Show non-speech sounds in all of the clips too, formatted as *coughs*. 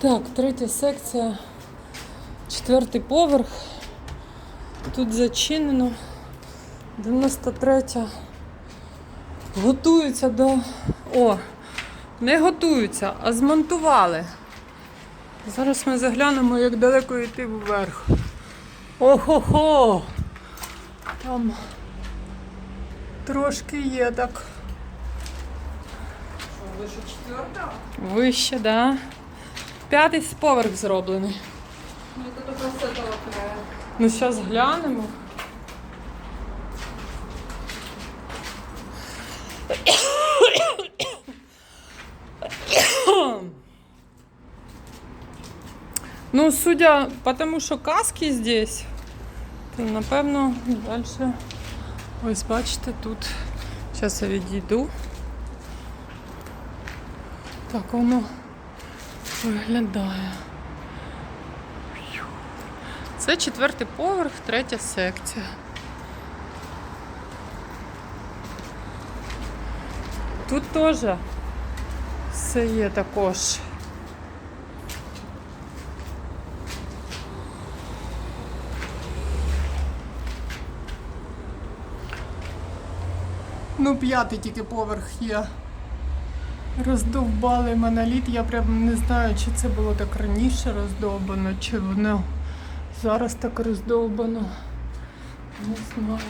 Так, третя секція, четвертий поверх. Тут зачинено. 93. Готуються до. О, не готуються, а змонтували. Зараз ми заглянемо, як далеко йти вверх. Охо-хо! Там трошки є так. Вище четверта? Вище, да. П'ятий поверх зроблений. Ну, только с этого. Ну, зараз глянемо. Ну, судя по тому, що каски здесь, то напевно далі. Ось бачите, тут. Зараз я відійду. Так воно виглядає. Це четвертий поверх, третя секція. Тут теж все є також. Ну, п'ятий тільки поверх є. Роздовбали моноліт. Я прям не знаю, чи це було так раніше роздовбано, чи воно зараз так роздовбано. Не знаю.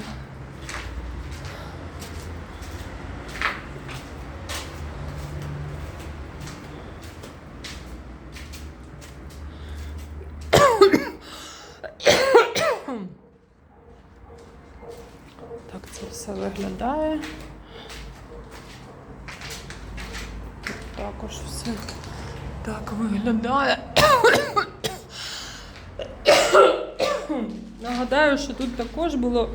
Так це все виглядає. Тут також все так виглядає. *coughs* Нагадаю, що тут також було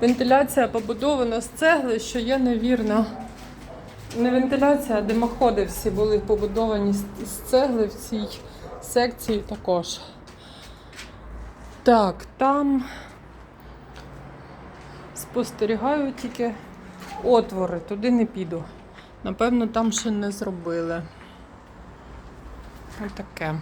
вентиляція побудована з цегли, що є невірно. Не вентиляція, а димоходи всі були побудовані з цегли в цій секції також. Так, там спостерігаю тільки отвори, туди не піду. Напевно, там ще не зробили. Ось таке.